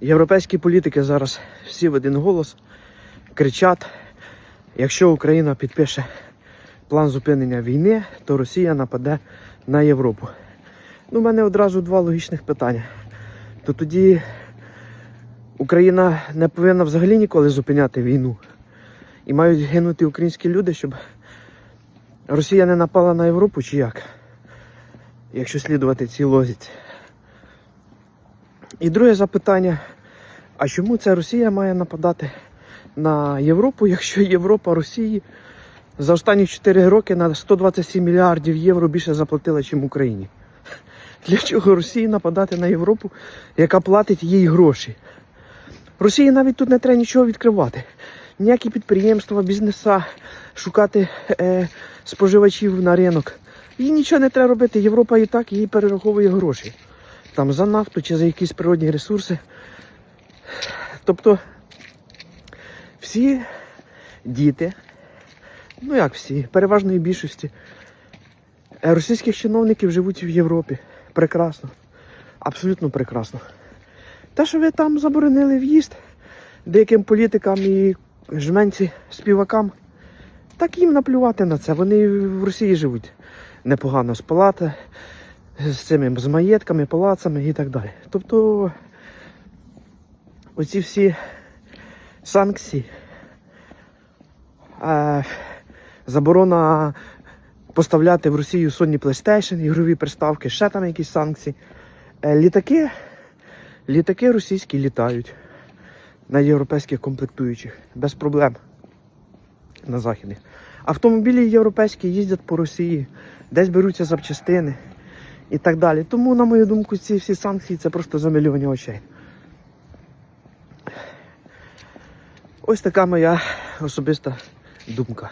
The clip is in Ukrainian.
Європейські політики зараз всі в один голос кричать, якщо Україна підпише план зупинення війни, то Росія нападе на Європу. Ну, у мене одразу два логічних питання. То тоді Україна не повинна взагалі ніколи зупиняти війну. І мають гинути українські люди, щоб Росія не напала на Європу чи як? Якщо слідувати цій лозіці. І друге запитання: а чому це Росія має нападати на Європу, якщо Європа Росії за останні 4 роки на 127 мільярдів євро більше заплатила, ніж Україні? Для чого Росії нападати на Європу, яка платить їй гроші? Росії навіть тут не треба нічого відкривати. Ніякі підприємства, бізнеса, шукати е, споживачів на ринок. Їй нічого не треба робити. Європа і так їй перераховує гроші. Там за нафту чи за якісь природні ресурси. Тобто всі діти, ну як всі, переважної більшості е, російських чиновників живуть в Європі. Прекрасно. Абсолютно прекрасно. Те, що ви там заборонили в'їзд деяким політикам і жменці співакам, так їм наплювати на це. Вони в Росії живуть непогано з палати, з цими з маєтками, палацами і так далі. Тобто оці всі санкції, е, заборона поставляти в Росію Sony PlayStation, ігрові приставки, ще там якісь санкції. Е, літаки, літаки російські літають на європейських комплектуючих без проблем на західних. Автомобілі європейські їздять по Росії, десь беруться запчастини і так далі. Тому, на мою думку, ці всі санкції це просто замильовані очей. Ось така моя особиста думка.